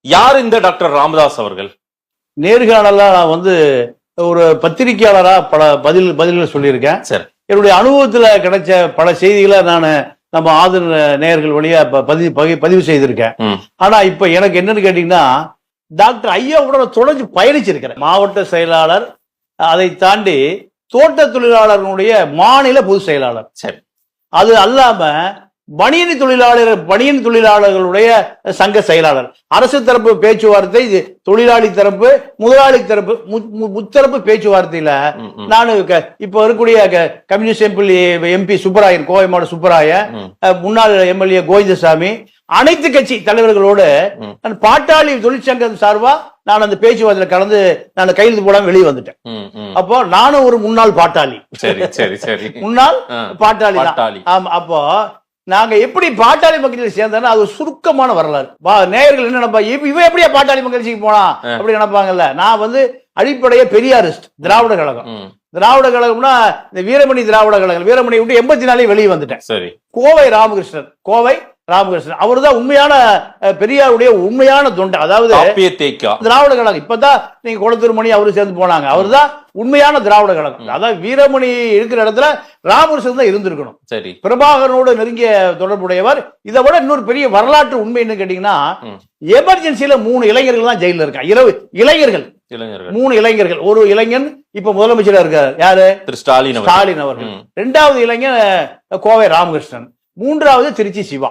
யார் இந்த டாக்டர் ராமதாஸ் அவர்கள்? நேர்காணலா நான் வந்து ஒரு பத்திரிகையாளரா பல பதில் பதில்கள் சொல்லியிருக்கேன். சரி. என்னுடைய அனுபவத்துல கிடைச்ச பல செய்திகளை நான் நம்ம ஆதர் நேயர்கள் வழியா பதிவு பகி- பதிவு செய்திருக்கேன். ஆனா இப்ப எனக்கு என்னன்னு கேட்டீங்கன்னா டாக்டர் ஐயாவோட தொடர்ந்து பயணிச்சிருக்கிறேன். மாவட்ட செயலாளர் அதை தாண்டி தோட்ட தொழிலாளர்களுடைய மாநில பொதுச் செயலாளர். சரி. அது அல்லாம பனியன் தொழிலாளர் பனியன் தொழிலாளர்களுடைய சங்க செயலாளர். அரசு தரப்பு பேச்சுவார்த்தை தொழிலாளி தரப்பு முதலாளி தரப்பு முத்தரப்பு பேச்சுவார்த்தையில நான் இப்ப இருக்கக்கூடிய communist MP MP Subbarayan Kovai மாவட்ட சுப்பராயன் முன்னாள் எம்எல்ஏ கோவிந்தசாமி அனைத்து கட்சி தலைவர்களோடு. நான் பாட்டாளி தொழிற்சங்கம் சார்பா நான் அந்த பேச்சுவார்த்தையில கலந்து நான் கையெழுத்து போடாம வெளியே வந்துட்டேன். அப்போ நானும் ஒரு முன்னாள் பாட்டாளி. முன்னாள் ஆ, பாட்டாளி தான். பாட்டாளி. ஆமா அப்போ நாங்க எப்படி பாட்டாளி மக்கள் சேர்ந்தோம்னா அது சுருக்கமான வரலாறு. வா- நேயர்கள் என்ன நினைப்பா? இவ இவன் எப்படியா பாட்டாளி மக்கள் போனா. அப்படி நினைப்பாங்கல்ல. நான் வந்து அடிப்படைய பெரியாரிஸ்ட் திராவிட கழகம். திராவிட கழகம்னா இந்த வீரமணி திராவிட கழகம். வீரமணி விட்டு எண்பத்தி நாலே வெளியே வந்துட்டேன். சரி. கோவை ராமகிருஷ்ணன் கோவை ராமகிருஷ்ணன். அவர்தான் உண்மையான அஹ், பெரியாருடைய உண்மையான தொண்டை அதாவது திராவிட கழகம். இப்பதான் நீங்க குளத்தூர் மணி அவரு சேர்ந்து போனாங்க. அவர்தான் உண்மையான திராவிட கழகம். அதாவது வீரமணி இருக்கிற இடத்துல ராமகிருஷ்ணன் தான் இருந்திருக்கணும். சரி. பிரபாகரனோடு நெருங்கிய தொடர்புடையவர். இதை விட இன்னொரு பெரிய வரலாற்று உண்மை என்ன கேட்டீங்கன்னா ம். எமர்ஜென்சில மூணு இளைஞர்கள் தான் ஜெயில இருக்காங்க. இரவு இளைஞர்கள். மூணு இளைஞர்கள். ஒரு இளைஞன் இப்ப முதலமைச்சரா இருக்காரு. யாரு? ஸ்டாலின் அவர்கள். ஸ்டாலின் அவர்கள். ம், ரெண்டாவது இளைஞன் கோவை ராமகிருஷ்ணன். மூன்றாவது திருச்சி சிவா.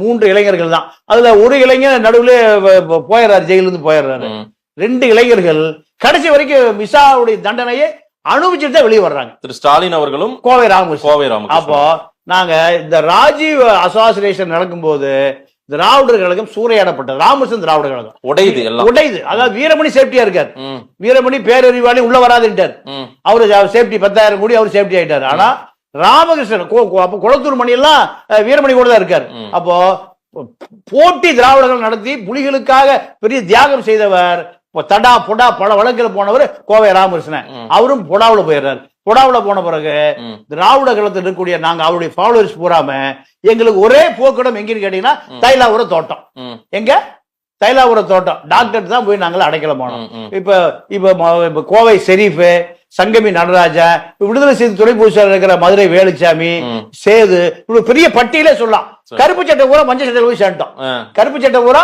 மூன்று இளைஞர்கள் தான். அதுல ஒரு இளைஞன் நடுவுல போயிடுறாரு ஜெயிலிருந்து போயிடுறாரு. ரெண்டு இளைஞர்கள் கடைசி வரைக்கும் மிசாவுடைய தண்டனையை அனுபவிச்சுட்டு தான் வெளியே வர்றாங்க. திரு ஸ்டாலின் அவர்களும் கோவை ராமகிருஷ்ணன். கோவை ராமகிருஷ்ணன். அப்போ நாங்க இந்த ராஜீவ் அசோசியேஷன் நடக்கும்போது திராவிடர் கழகம் சூறையாடப்பட்டது. ராமகிருஷ்ணன் திராவிட கழகம். உடையுது உடையுது. அதாவது வீரமணி சேஃப்டியா இருக்காரு. வீரமணி பேரறிவாளி உள்ள வராதுட்டார் அவரு சேஃப்டி பத்தாயிரம் கோடி அவர் சேஃப்டி ஆயிட்டாரு. ஆனா ராமகிருஷ்ணன் அப்ப குளத்தூர் மணி எல்லாம் அஹ், வீரமணி கூட தான் இருக்காரு. அப்போ போட்டி திராவிடர்கள் நடத்தி புலிகளுக்காக பெரிய தியாகம் செய்தவர் தடா பொடா பல வழக்கில் போனவர் கோவை ராமகிருஷ்ணன். அவரும் பொடாவுல போயிடுறாரு. பொடாவுல போன பிறகு. திராவிட கழகத்தில் இருக்கக்கூடிய நாங்க அவருடைய ஃபாலோவர்ஸ் பூராம எங்களுக்கு ஒரே போக்கிடம் எங்கன்னு கேட்டீங்கன்னா தைலாபுர தோட்டம். எங்க? தைலாபுர தோட்டம். டாக்டர் தான் போய் நாங்கள் அடைக்கலம் போனோம். இப்ப இப்ப கோவை ஷெரீஃபு சங்கமி நடராஜா விடுதலை செய்தி துணை பூசாரி இருக்கிற மதுரை வேலுச்சாமி. சேது இப்படி பெரிய பட்டியலே சொல்லலாம். கருப்பு சட்டை பூரா மஞ்சள் சட்டையில போய் சேர்ந்தோம் கருப்பு சட்டை பூரா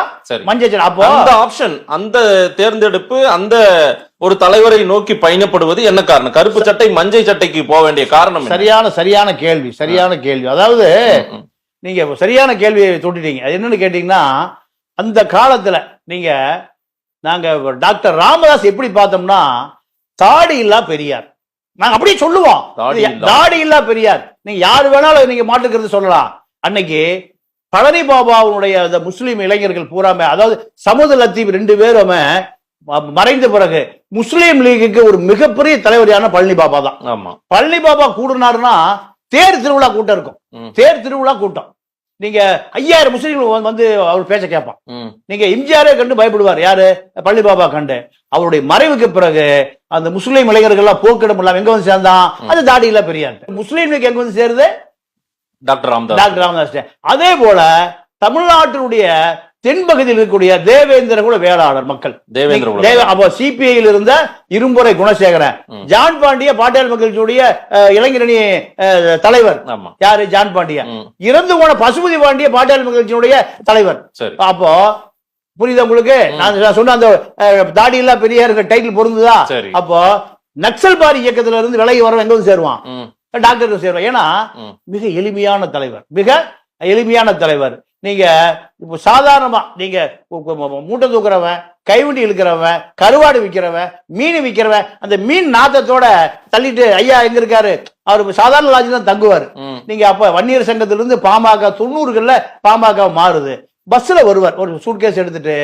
மஞ்சள் சட்டை. அப்போ அந்த ஆப்ஷன் அந்த தேர்ந்தெடுப்பு அந்த ஒரு தலைவரை நோக்கி பயணப்படுவது என்ன காரணம்? கருப்பு சட்டை மஞ்சள் சட்டைக்கு போக வேண்டிய காரணம்? சரியான சரியான கேள்வி சரியான கேள்வி. அதாவது. நீங்க சரியான கேள்வியை தொட்டுட்டீங்க. அது என்னன்னு கேட்டீங்கன்னா அந்த காலத்துல நீங்க நாங்க டாக்டர் ராமதாஸ் எப்படி பார்த்தோம்னா தாடி இல்லா பெரியார். நாங்க அப்படியே சொல்லுவோம். தாடி இல்லா. பெரியார். நீங்க யாரு வேணாலும் நீங்க மாட்டுக்கிறது சொல்லலாம். அன்னைக்கு பழனி பாபாவுடைய அந்த முஸ்லிம் இளைஞர்கள் பூராம அதாவது சமுத லத்தீப் ரெண்டு பேருமே மறைந்த பிறகு முஸ்லீம் லீக்குக்கு ஒரு மிகப்பெரிய தலைவரியான பழனி பாபா தான். ஆமா. பழனி பாபா கூடுனாருன்னா தேர் திருவிழா கூட்டம் இருக்கும். தேர் திருவிழா கூட்டம். நீங்க ஐயாயிரம் முஸ்லீம்கள் வந்து- அவர் பேச்ச கேட்பான். நீங்க எம்ஜிஆரே கண்டு பயப்படுவார். யாரு? பழனி பாபா கண்டு. அவருடைய மறைவுக்கு பிறகு அந்த முஸ்லீம் இளைஞர்கள்லாம் போக்கிடம் இல்லாம எங்க வந்து சேர்ந்தான்? அது தாடியில பெரியார் முஸ்லீம் எங்க வந்து சேருது? டாக்டர் ராமதாஸ். டாக்டர் ராமதாஸ். அதே போல தமிழ்நாட்டினுடைய தென்பகுதியில் இருக்கக்கூடிய தேவேந்திர கூட வேளாளர் மக்கள். தேவேந்திர குல தேவ- அப்போ சிபிஐயில் இருந்த இரும்புரை குணசேகரன். ஜான் பாண்டிய பாட்டாளி மக்களுடைய இளைஞரணி தலைவர். யாரு? ஜான் பாண்டிய. இறந்து போன பசுபதி பாண்டிய பாட்டாளி மக்களுடைய தலைவர். அப்போ புரியுதா உங்களுக்கு? நான் சொன்ன அந்த தாடி இல்லா பெரியார் டைட்டில் பொருந்துதா. அப்போ நக்சல் பாரி இயக்கத்துல இருந்து விலகி வரவன் எங்க வந்து சேருவான் டாக்டர் சேருவான். ஏன்னா. மிக எளிமையான தலைவர். மிக எளிமையான தலைவர். நீங்க இப்போ சாதாரணமா நீங்க மூட்டை தூக்குறவன் கைவண்டி இழுக்கிறவன் கருவாடு விற்கிறவன் மீன் விற்கிறவன் அந்த மீன் நாத்தத்தோட தள்ளிட்டு ஐயா எங்க இருக்காரு? அவர் சாதாரண லாட்ஜில் தான் தங்குவார். நீங்க அப்ப வன்னியர் சங்கத்திலிருந்து பாமக தொண்ணூறுகள்ல பாமக மாறுது. பஸ்ல வருவார். ஒரு சூட்கேஸ் எடுத்துட்டு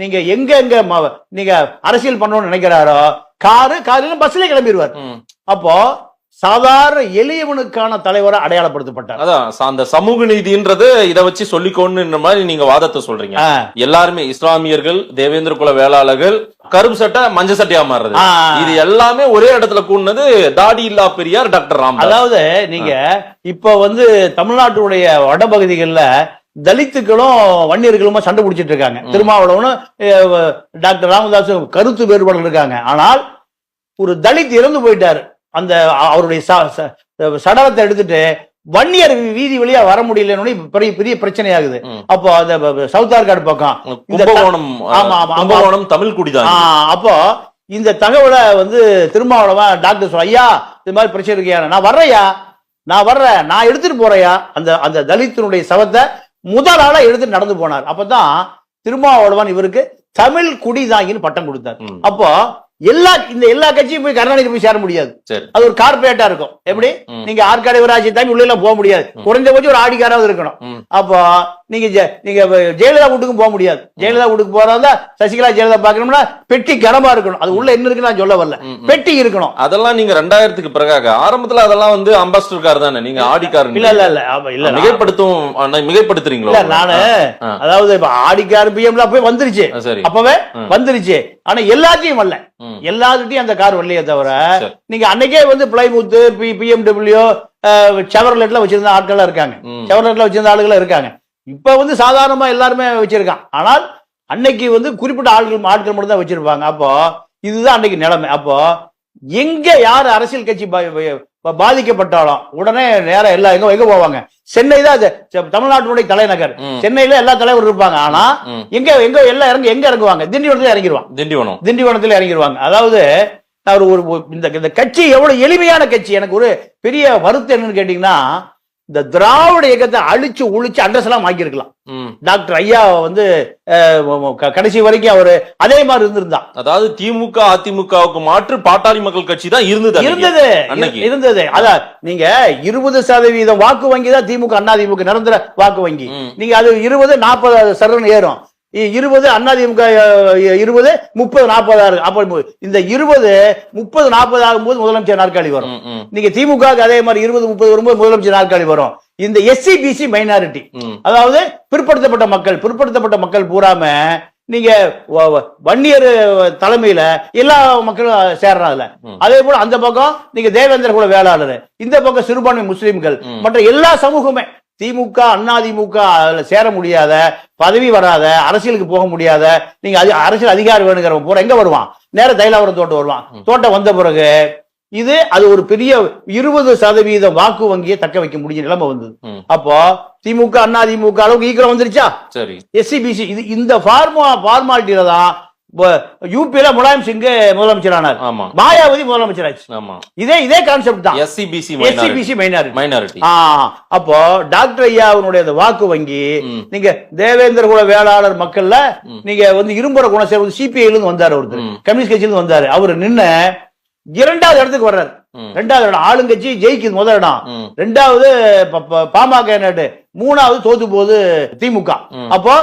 நீங்க எங்க எங்க நீங்க அரசியல் பண்ணணும்னு நினைக்கிறாரோ காரு காரிலும் பஸ்ல கிளம்பிடுவார். அப்போ சாதாரண எளியவனுக்கான தலைவரை அடையாளப்படுத்தப்பட்டார். அதான் அந்த சமூக நீதின்றது இத வச்சு சொல்லிக்கோன்னு மாதிரி நீங்க வாதத்தை சொல்றீங்க. எல்லாருமே இஸ்லாமியர்கள் தேவேந்திர குல வேளாளர்கள் கருப்பு சட்டை மஞ்சள் சட்டையா மாறுறது. இது எல்லாமே ஒரே இடத்துல கூடினது தாடி இல்லா பெரியார் டாக்டர் ராமதாஸ். அதாவது நீங்க இப்ப வந்து தமிழ்நாட்டுடைய வடபகுதிகளில் தலித்துக்களும் வன்னியர்களுமா சண்டை பிடிச்சிட்டு இருக்காங்க. திருமாவளவனும் டாக்டர் ராமதாஸும் கருத்து வேறுபாடு இருக்காங்க. ஆனால் ஒரு தலித் இறந்து போயிட்டாரு. அந்த அவருடைய சடலத்தை எடுத்துட்டு வன்னியர் வீதி வழியா வர முடியலன்னு பெரிய பெரிய பிரச்சனை ஆகுது ம். அப்போ அந்த சவுத் ஆர்காடு பக்கம். ஆமா, ஆமா, தமிழ் குடிதான் அப்போ இந்த தகவலை வந்து திருமாவளவன் டாக்டர் சொல்ல ஐயா இது மாதிரி பிரச்சனை இருக்கியா? நான் வர்றேயா நான் வர்றேன். நான் எடுத்துட்டு போறேயா அந்த அந்த தலித்தினுடைய சவத்தை முதல் ஆளா எடுத்து நடந்து போனார் அப்பதான் திருமாவளவன் இவருக்கு தமிழ் குடிதாங்கின்னு பட்டம் கொடுத்தார். அப்போ எல்லா இந்த எல்லா கட்சியும் போய் கருணாநிதி போய் சேர முடியாது. அது ஒரு கார்பரேட்டா இருக்கும். எப்படி. நீங்க ஆற்காடு விராஜி தாண்டி உள்ள எல்லாம் போக முடியாது. குறைஞ்சபட்சம் ஒரு ஆடிக்காராவது இருக்கணும். அப்போ நீங்க நீங்க ஜெயலலிதா வீட்டுக்கும் போக முடியாது. ஜெயலலிதா வீட்டுக்கு போறதா சசிகலா ஜெயலலிதா பாக்கணும்னா பெட்டி கனமா இருக்கணும். அது உள்ள என்ன இருக்குன்னு நான் சொல்ல வரல. பெட்டி இருக்கணும். அதெல்லாம் நீங்க ரெண்டாயிரத்துக்கு பிறகாக ஆரம்பத்துல அதெல்லாம் வந்து அம்பாசிடர் கார் தானே? நீங்க ஆடி கார் இல்ல இல்ல இல்ல. இல்ல மிகைப்படுத்தும் மிகைப்படுத்துறீங்களோ? நானு. அதாவது இப்ப ஆடிக்கார் பிஎம்ல போய் வந்துருச்சு. அப்பவே. வந்துருச்சு. ஆனா எல்லாத்தையும் வரல. எல்லாத்துட்டையும் அந்த கார் வரலையே தவிர. நீங்க அன்னைக்கே வந்து பிளைமுத்து பி பிஎம்டபிள்யூ செவர்லெட்ல வச்சிருந்த ஆட்கள் இருக்காங்க. செவர்லெட்ல வச்சிருந்த ஆளுகள் இருக்காங்க. இப்ப வந்து சாதாரணமா எல்லாருமே வச்சிருக்கான். ஆனால் அன்னைக்கு வந்து குறிப்பிட்ட ஆட்கள் ஆட்கள் மட்டும் தான் வச்சிருப்பாங்க. அப்போ இதுதான் அன்னைக்கு நிலைமை. அப்போ எங்க யார் அரசியல் கட்சி பாதிக்கப்பட்டாலும் உடனே நேரா எல்லா எங்க எங்க போவாங்க? சென்னை தான் அது. தமிழ்நாட்டினுடைய தலைநகர். சென்னையில எல்லா தலைவரும் இருப்பாங்க. ஆனா. எங்க எங்க எல்லாம் இறங்கி எங்க இறங்குவாங்க? திண்டிவனத்துல இறங்கிடுவாங்க திண்டிவனம். திண்டிவனத்துல இறங்கிடுவாங்க அதாவது நான் ஒரு இந்த இந்த கட்சி எவ்வளவு எளிமையான கட்சி? எனக்கு ஒரு பெரிய வருத்தம் என்னன்னு கேட்டீங்கன்னா இந்த திராவிட இயக்கத்தை அழிச்சு ஒழிச்சு அட்ரஸ் எல்லாம் ஆக்கியிருக்கலாம். டாக்டர் ஐயா வந்து கடைசி வரைக்கும் அவரு அதே மாதிரி இருந்திருந்தா. அதாவது திமுக அதிமுகவுக்கு மாற்று பாட்டாளி மக்கள் கட்சி தான் இருந்தது. இருந்தது. இருந்தது. அதான் நீங்க இருபது சதவீதம் வாக்கு வங்கி தான் திமுக அண்ணா திமுக நிரந்தர வாக்கு வங்கி. நீங்க அது இருபது நாற்பது சரண் ஏறும். இருபது அதிமுக இருபது முப்பது நாற்பது அப்ப இந்த இருபது முப்பது நாற்பது ஆகும்போது முதலமைச்சர் நாற்காலி வரும் நீங்க திமுக அதே மாதிரி இருபது முப்பது வரும்போது முதலமைச்சர் நாற்காலி வரும் இந்த எஸ்சி பிசி மைனாரிட்டி. அதாவது பிற்படுத்தப்பட்ட மக்கள் பிற்படுத்தப்பட்ட மக்கள் பூராம நீங்க வன்னியர் தலைமையில எல்லா மக்களும் சேர்றாங்க அதுல. அதே போல அந்த பக்கம் நீங்க தேவேந்திர குல வேளாளர் இந்த பக்கம் சிறுபான்மை முஸ்லிம்கள். மற்ற எல்லா சமூகமே திமுக அண்ணா திமுக அதுல சேர முடியாத பதவி வராத அரசியலுக்கு போக முடியாத நீங்க அது அரசியல் அதிகாரம் வேணுங்கிறவன் பூரா எங்க வருவான்? நேர தைலாவரம் தோட்டம் வருவான். தோட்டம் வந்த பிறகு இது அது ஒரு பெரிய இருபது சதவீத வாக்கு வங்கியை தக்க வைக்க முடிஞ்ச நிலைமை வந்தது. அப்போ திமுக அண்ணா திமுக அளவுக்கு ஈக்கிரம் வந்துருச்சா? சரி. எஸ்சிபிசி இது இந்த ஃபார்மா ஃபார்மாலிட்டியில தான் யூபியில முலாயம் சிங் முதலமைச்சர் ஆனார் ஆமா. மாயாவதி முதலமைச்சர் ஆச்சு ஆமா. இதே இதே கான்செப்ட் தான். எஸ்சிபிசி எஸ்சிபிசி மைனாரிட்டி மைனாரிட்டி அப்போ டாக்டர் ஐயா அவனுடைய வாக்கு வங்கி. நீங்க தேவேந்திர குல வேளாளர் மக்கள்ல. நீங்க வந்து இரும்புற குணசேகர் சிபிஐல இருந்து வந்தாரு ஒருத்தர். கம்யூனிஸ்ட் கட்சியில இருந்து வந்தாரு. அவர் நின்னு இரண்டாவது இடத்துக்கு வர்றாரு. ரெண்டாவது இடம் ஆளுங்கட்சி ஜெயிக்குது முதல் இடம். ரெண்டாவது பாமக மூணாவது தோத்து போகுது திமுக. அப்போ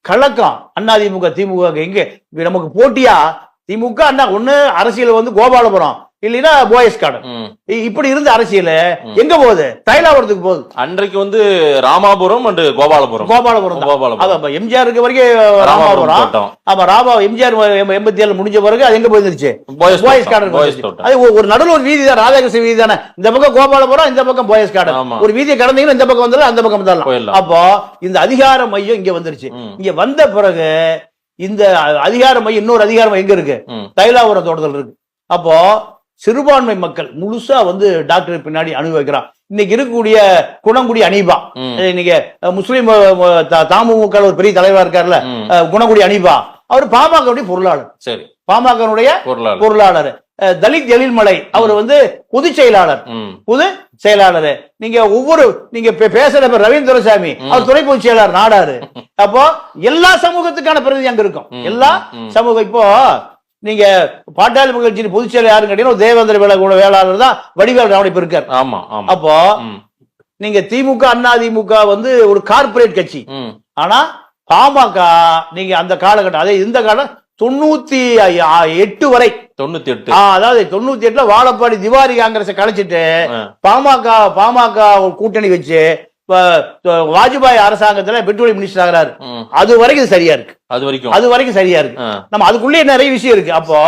கலக்கம். அண்ணா திமுக திமுக எங்க? நமக்கு போட்டியா? திமுக அண்ணா ஒண்ணு அரசியல் வந்து கோபாலபுரம். இல்லைன்னா போயஸ். இ- இப்படி இருந்த அரசியல் எங்க போகுது? தைலாபுரத்துக்கு போகுது. அன்றைக்கு வந்து ராமாபுரம் அண்ட் கோபாலபுரம். கோபாலபுரம். கோபாலபுரம். அது எம்ஜிஆர் இருக்க வரைக்கும் ராமாபுரம் ஆமா ராமா எம்ஜிஆர் எண்பத்தி ஏழு முடிஞ்ச பிறகு அது எங்க போயிருந்துச்சு? போயஸ். தோட்டம் அது ஒரு- நடுவில் ஒரு வீதி தான் ராதாகிருஷ்ண வீதி தானே. இந்த பக்கம் கோபாலபுரம் இந்த பக்கம் போயஸ் கார்டன். ஆமா. ஒரு வீதியை கடந்தீங்கன்னா இந்த பக்கம் வந்தாலும் அந்த பக்கம் வந்துடலாம். அப்போ இந்த அதிகார மையம் இங்க வந்துருச்சு. இங்க வந்த பிறகு இந்த அதிகார மையம் இன்னொரு அதிகார மையம் எங்க இருக்கு. தைலாபுரம் தோட்டத்தில் இருக்கு. அப்போ சிறுபான்மை மக்கள் முழுசா வந்து டாக்டர் பின்னாடி அனுபவிக்கிறான் இன்னைக்கு இருக்கக்கூடிய குணங்குடி அனீபா. இன்னைக்கு அஹ், முஸ்லீம் தாமுக ஒரு பெரிய தலைவரா இருக்காருல்ல குணங்குடி அனீபா அவர் பாமகவுடைய பொருளாளர். சரி. பாமகனுடைய பொருளாளர். தலித் எழில்மலை அவர் வந்து பொதுச் செயலாளர். பொது செயலாளர். நீங்க ஒவ்வொரு நீங்க பேசுற ரவீந்திர துரைசாமி அவர் துணை பொதுச் செயலாளர் நாடாரு. அப்போ எல்லா சமூகத்துக்கான பிரதிநிதி அங்க இருக்கும். எல்லா. சமூகம் இப்போ நீங்க பாட்டாளி மக்கள் கட்சியின் பொதுச் செயலர் யாருன்னு கேட்டீங்கன்னா தேவேந்திர வேலை கூட வேளாளர் தான் வடிவேல் ராவணிப்பு இருக்கார் ஆமா அப்போ. நீங்க திமுக அண்ணா திமுக வந்து ஒரு கார்ப்பரேட் கட்சி. ஆனா பாமக நீங்க அந்த காலகட்டம் அதே இந்த காலம் தொண்ணூத்தி எட்டு வரை தொண்ணூத்தி எட்டு அதாவது தொண்ணூத்தி எட்டுல வாழப்பாடி திவாரி காங்கிரஸை கலைச்சிட்டு. பாமக பாமக கூட்டணி வச்சு இப்ப, வாஜ்பாய் அரசாங்கத்துல பெட்ரோலியம் மினிஸ்டர் ஆகிறாரு. அது வரைக்கும் இது சரியா இருக்கு. அது வரைக்கும். அது வரைக்கும் சரியா இருக்கு. நம்ம அதுக்குள்ளேயே நிறைய விஷயம் இருக்கு. அப்போ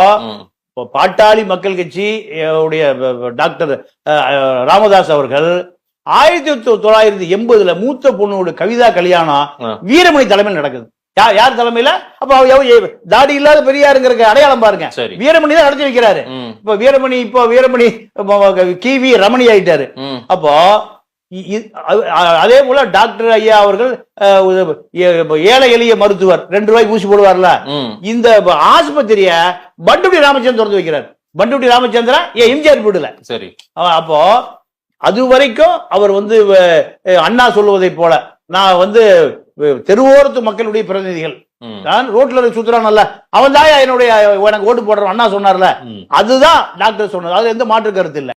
பாட்டாளி மக்கள் கட்சி உடைய டாக்டர் ராமதாஸ் அவர்கள் ஆயிரத்தி தொள்ளாயிரத்தி எண்பதுல மூத்த பொண்ணோட கவிதா கல்யாணம். வீரமணி தலைமையில் நடக்குது. யார் தலைமையில? அப்ப தாடி இல்லாத பெரியாருங்கிற அடையாளம் பாருங்க. வீரமணி தான் நடத்தி வைக்கிறாரு. இப்ப வீரமணி இப்போ வீரமணி கிவி ரமணி ஆயிட்டாரு. அப்போ அதே போல டாக்டர் ஐயா அவர்கள் ஏ- ஏழை எளிய மருத்துவர் ரெண்டு ரூபாய்க்கு ஊசி போடுவார்ல? இந்த ஆஸ்பத்திரிய பண்டுட்டி ராமச்சந்திரன் திறந்து வைக்கிறார். பண்டுட்டி ராமச்சந்திரன் ஏன் எம்ஜிஆர் வீடுல சரி. அப்போ அது வரைக்கும் அவர் வந்து அண்ணா சொல்லுவதை போல நான் வந்து தெருவோரத்து மக்களுடைய பிரதிநிதிகள். நான் ரோட்ல சுத்துறானல்ல. அவன் தான் என்னுடைய எனக்கு ஓட்டு போடுறான் அண்ணா சொன்னார்ல. அதுதான் டாக்டர் சொன்னது. அது எந்த மாற்று கருத்து இல்ல.